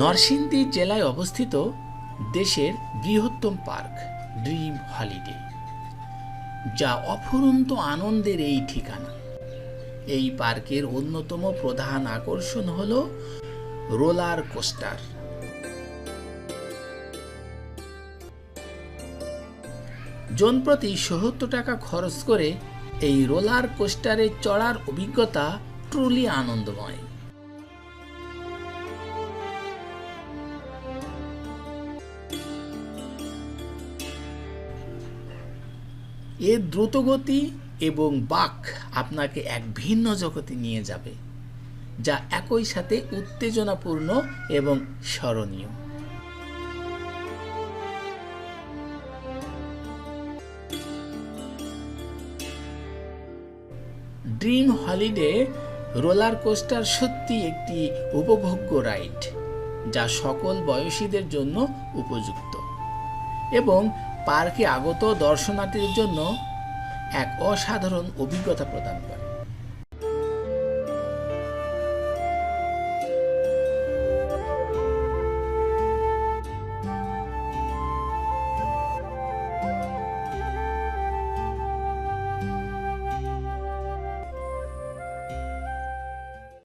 নরসিংদী জেলায় অবস্থিত দেশের বৃহত্তম পার্ক, ড্রিম হলিডে, যা অফুরন্ত আনন্দের এই ঠিকানা। এই পার্কের অন্যতম প্রধান আকর্ষণ হল রোলার কোস্টার। জনপ্রতি সত্তর টাকা খরচ করে এই রোলার কোস্টারে চড়ার অভিজ্ঞতা ট্রুলি আনন্দময়। এর দ্রুতগতি এবং বাক আপনাকে এক ভিন্ন জগতে নিয়ে যাবে, যা একই সাথে উত্তেজনাপূর্ণ এবং স্মরণীয়। ড্রিম হলিডে রোলার কোস্টার সত্যি একটি উপভোগ্য রাইড, যা সকল বয়সীদের জন্য উপযুক্ত। এবং পার্কে আগত দর্শনার্থীদের জন্য এক অসাধারণ অভিজ্ঞতা প্রদান করে।